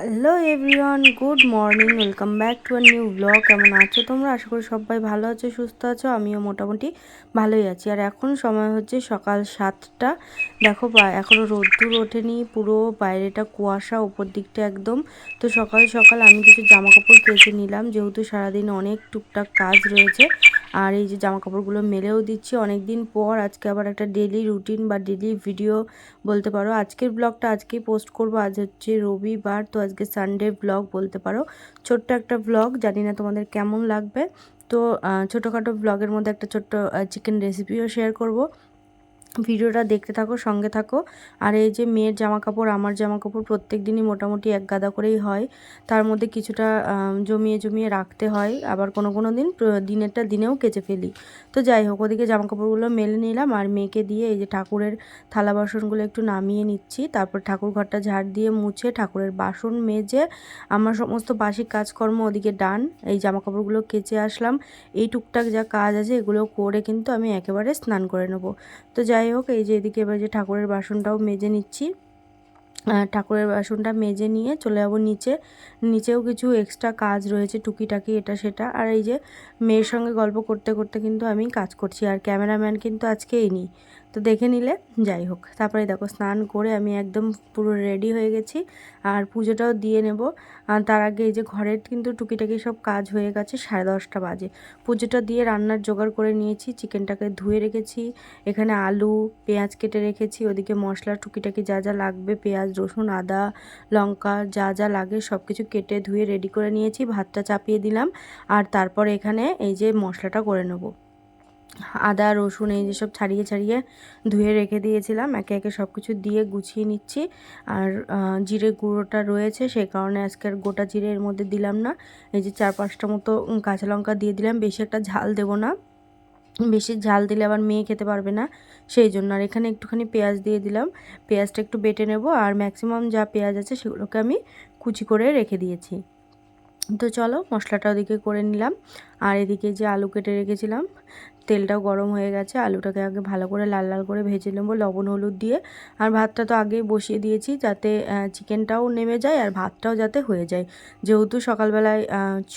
Hello everyone, good morning, welcome back to a new blog. কেমন আছো তোমরা? আশা করি সবাই ভালো আছো, সুস্থ আছো, আমিও মোটামুটি ভালোই আছি। আর এখন সময় হচ্ছে সকাল সাতটা। দেখো এখনও রোদ্দুর ওঠেনি, পুরো বাইরেটা কুয়াশা, উপর দিকটা একদম। তো সকাল সকাল আমি কিছু জামা কাপড় কেচে নিলাম, যেহেতু সারাদিন অনেক টুকটাক কাজ রয়েছে। আর এই যে জামা কাপড়গুলো মেলেও দিচ্ছি অনেক দিন পর, আজকে আবার একটা ডেলি রুটিন বা ডেলি ভিডিও বলতে পারো। আজকের ব্লগটা আজকেই পোস্ট করব, আজ হচ্ছে রবিবার, তো আজকে সানডে ব্লগ বলতে পারো। ছোট্ট একটা ব্লগ জানি না তোমাদের কেমন লাগবে। তো ছোটোখাটো ব্লগের মধ্যে একটা ছোট্ট চিকেন রেসিপিও শেয়ার করব। ভিডিওটা দেখতে থাকো, সঙ্গে থাকো। আর এই যে মেয়ের জামা কাপড় আমার জামা কাপড় প্রত্যেক দিনই মোটামুটি এক গাদা করেই হয়। তার মধ্যে কিছুটা জমিয়ে জমিয়ে রাখতে হয়। আবার কোনো কোনো দিন দিনেরটা দিনেও কেচে ফেলি। তো যাই হোক, ওদিকে জামা কাপড়গুলো মেলে নিলাম। আর মেয়েকে দিয়ে এই যে ঠাকুরের থালা বাসনগুলো একটু নামিয়ে নিচ্ছি। তারপর ঠাকুর ঘরটা ঝাড় দিয়ে মুছে ঠাকুরের বাসন মেজে আমার সমস্ত বাসি কাজকর্ম ওদিকে ডান। এই জামা কাপড়গুলো কেচে আসলাম। এই টুকটাক যা কাজ আছে, এগুলো করে কিন্তু আমি একেবারে স্নান করে নেব। তো যাই হোক, এই যে এদিকে এবার যে ঠাকুরের বাসনটাও মেজে নিচ্ছি। ঠাকুরের বাসনটা মেজে নিয়ে চলে যাব নিচে। নিচেও কিছু এক্সট্রা কাজ রয়েছে, টুকিটাকি এটা সেটা। আর এই যে মেয়ের সঙ্গে গল্প করতে করতে কিন্তু আমি কাজ করছি, আর ক্যামেরাম্যান কিন্তু আজকেই এই তো দেখে নিলে, যাই হোক। তারপরে দেখো, স্নান করে আমি একদম পুরো রেডি হয়ে গেছি। আর পুজোটাও দিয়ে নেব। আর তার আগে এই যে ঘরের কিন্তু টুকিটাকি সব কাজ হয়ে গেছে, সাড়ে দশটা বাজে। পুজোটা দিয়ে রান্নার জোগাড় করে নিয়েছি, চিকেনটাকে ধুয়ে রেখেছি। এখানে আলু, পেঁয়াজ কেটে রেখেছি। ওদিকে মশলা, টুকিটাকি যা যা লাগবে, পেঁয়াজ, রসুন, আদা, লঙ্কা যা যা লাগে সব কিছু কেটে ধুয়ে রেডি করে নিয়েছি। ভাতটা চাপিয়ে দিলাম। আর তারপর এখানে এই যে মশলাটা করে নেব। আদা, রসুন এই যেসব ছাড়িয়ে ছাড়িয়ে ধুয়ে রেখে দিয়েছিলাম। একে একে সব কিছু দিয়ে গুছিয়ে নিচ্ছি। আর জিরে গুঁড়োটা রয়েছে সেই কারণে আজকে আর গোটা জিরে এর মধ্যে দিলাম না। এই যে চার পাঁচটা মতো কাঁচা লঙ্কা দিয়ে দিলাম। বেশি একটা ঝাল দেবো না। বেশি ঝাল দিলে আবার মেয়ে খেতে পারবে না। সেই জন্য আর এখানে একটুখানি পেঁয়াজ দিয়ে দিলাম। পেঁয়াজটা একটু বেটে নেব। আর ম্যাক্সিমাম যা পেঁয়াজ আছে সেগুলোকে আমি কুচি করে রেখে দিয়েছি। তো চলো মশলাটা ওদিকে করে নিলাম। আর এদিকে যে আলু কেটে রেখেছিলাম, তেলটাও গরম হয়ে গেছে। আলুটাকে আগে ভালো করে লাল লাল করে ভেজে নেব লবণ, হলুদ দিয়ে। আর ভাতটা তো আগেই বসিয়ে দিয়েছি যাতে চিকেনটাও নেমে যায় আর ভাতটাও যাতে হয়ে যায়। যেহেতু সকালবেলায়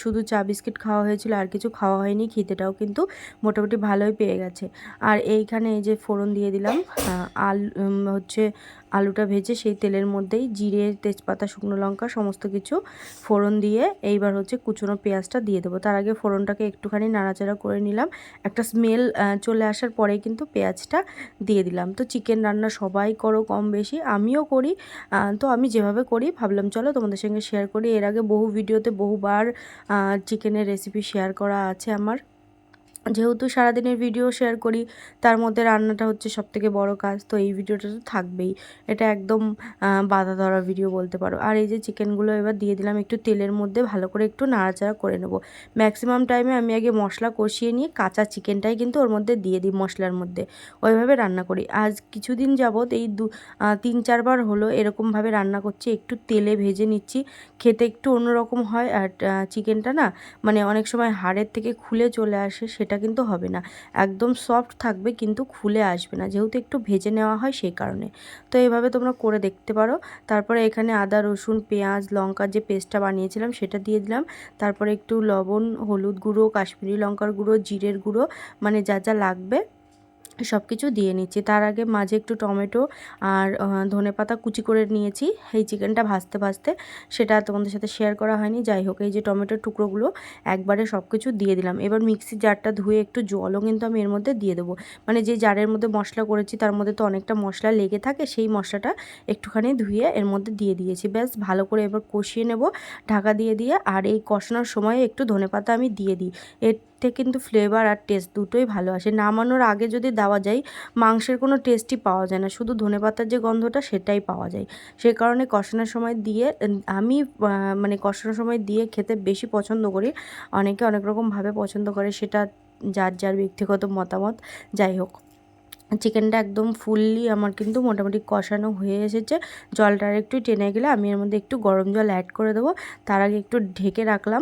শুধু চা বিস্কিট খাওয়া হয়েছিল, আর কিছু খাওয়া হয়নি, খিদেটাও কিন্তু মোটামুটি ভালোই পেয়ে গেছে। আর এইখানে এই যে ফোড়ন দিয়ে দিলাম আল হচ্ছে আলুটা ভেজে সেই তেলের মধ্যেই জিরে, তেজপাতা, শুকনো লঙ্কা, সমস্ত কিছু ফোড়ন দিয়ে এইবার হচ্ছে কুচনো পেঁয়াজটা দিয়ে দেবো। তার আগে ফোড়নটাকে একটুখানি নাড়াচাড়া করে নিলাম। একটা স্মেল চলে আসার পরে কিন্তু পেঁয়াজটা দিয়ে দিলাম। তো চিকেন রান্না সবাই করো কম বেশি, আমিও করি। তো আমি যেভাবে করি ভাবলাম, চলো তোমাদের সঙ্গে শেয়ার করি। এর আগে বহু ভিডিওতে বহুবার চিকেনের রেসিপি শেয়ার করা আছে আমার। যেহেতু সারাদিনের ভিডিও শেয়ার করি, তার মধ্যে রান্নাটা হচ্ছে সব থেকে বড়ো কাজ। তো এই ভিডিওটা তো থাকবেই। এটা একদম বাধা ধরা ভিডিও বলতে পারো। আর এই যে চিকেনগুলো এবার দিয়ে দিলাম, একটু তেলের মধ্যে ভালো করে একটু নাড়াচাড়া করে নেব। ম্যাক্সিমাম টাইমে আমি আগে মশলা কষিয়ে নিয়ে কাঁচা চিকেনটাই কিন্তু ওর মধ্যে দিয়ে দিই মশলার মধ্যে। ওইভাবে রান্না করি। আজ কিছুদিন যাবৎ এই দু তিন, চারবার হলো এরকমভাবে রান্না করছি। একটু তেলে ভেজে নিচ্ছি। খেতে একটু অন্যরকম হয়। আর চিকেনটা না মানে অনেক সময় হাড়ের থেকে খুলে চলে আসে, সেটা সেটা কিন্তু হবে না। একদম সফট থাকবে কিন্তু খুলে আসবে না। যেহেতু একটু ভেজে নেওয়া হয় সেই কারণে। তো এইভাবে তোমরা করে দেখতে পারো। তারপরে এখানে আদা, রসুন, পেঁয়াজ, লঙ্কার যে পেস্টটা বানিয়েছিলাম সেটা দিয়ে দিলাম। তারপরে একটু লবণ, হলুদ গুঁড়ো, কাশ্মীরি লঙ্কার গুঁড়ো, জিরের গুঁড়ো মানে যা যা লাগবে সব কিছু দিয়ে নিচ্ছি। তার আগে মাঝে একটু টমেটো আর ধনে পাতা কুচি করে নিয়েছি। এই চিকেনটা ভাজতে ভাজতে সেটা তোমাদের সাথে শেয়ার করা হয়নি। যাই হোক, এই যে টমেটোর টুকরোগুলো একবারে সব কিছু দিয়ে দিলাম। এবার মিক্সির জারটা ধুয়ে একটু জলও কিন্তু আমি এর মধ্যে দিয়ে দেবো। মানে যে জারের মধ্যে মশলা করেছি তার মধ্যে তো অনেকটা মশলা লেগে থাকে, সেই মশলাটা একটুখানি ধুয়ে এর মধ্যে দিয়ে দিয়েছি। ব্যাস, ভালো করে এবার কষিয়ে নেব, ঢাকা দিয়ে দিয়ে। আর এই কষানোর সময় একটু ধনে পাতা আমি দিয়ে দিই। এর থেকে কিন্তু ফ্লেভার আর টেস্ট দুটোই ভালো আসে। নামানোর আগে যদি দেওয়া যায়, মাংসের কোনো টেস্টই পাওয়া যায় না। শুধু ধনে পাতার যে গন্ধটা, সেটাই পাওয়া যায়। সে কারণে কষানোর সময় দিয়ে, আমি মানে কষানোর সময় দিয়ে খেতে বেশি পছন্দ করি। অনেকে অনেক রকমভাবে পছন্দ করে, সেটা যার যার ব্যক্তিগত মতামত। যাই হোক। চিকেনটা একদম ফুললি আমার কিন্তু মোটামুটি কষানো হয়ে এসেছে। জলটা একটু টেনে গেলে আমি এর মধ্যে একটু গরম জল অ্যাড করে দেবো। তার আগে একটু ঢেকে রাখলাম।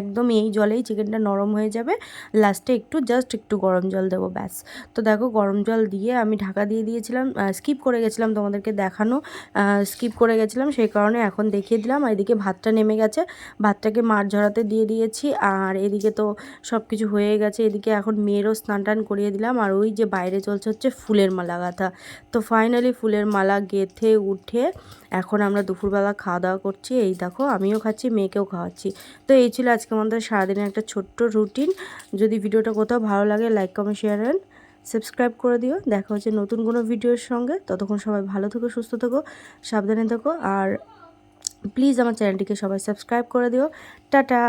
একদম এই জলেই চিকেনটা নরম হয়ে যাবে। লাস্টে একটু জাস্ট একটু গরম জল দেবো, ব্যাস। তো দেখো গরম জল দিয়ে আমি ঢাকা দিয়ে দিয়েছিলাম। স্কিপ করে গেছিলাম তোমাদেরকে দেখানো। স্কিপ করে গেছিলাম, সেই কারণে এখন দেখিয়ে দিলাম। আর এদিকে ভাতটা নেমে গেছে। ভাতটাকে মাছ ঝরাতে দিয়ে দিয়েছি। আর এদিকে তো সব কিছু হয়ে গেছে। এদিকে এখন মেয়েরও স্নান টান করিয়ে দিলাম। আর ওই যে বাইরে চলছে হচ্ছে ফুলের মালা গাঁথা। তো ফাইনালি ফুলের মালা গেথে উঠে এখন আমরা দুপুরবেলা খাওয়া দাওয়া করছি। এই দেখো, আমিও খাচ্ছি, মেয়েকেও খাওয়াচ্ছি। তো এই ছিল আজকে আমাদের সারাদিনের একটা ছোট্ট রুটিন যদি ভিডিওটা কোথাও ভালো লাগে like comment share and subscribe করে দিও। দেখা হচ্ছে নতুন কোনো ভিডিওর সঙ্গে। ততক্ষণ সবাই ভালো থেকো, সুস্থ থেকো, সাবধানে থেকো। আর প্লিজ আমার চ্যানেলটিকে সবাই সাবস্ক্রাইব করে দিও। টাটা!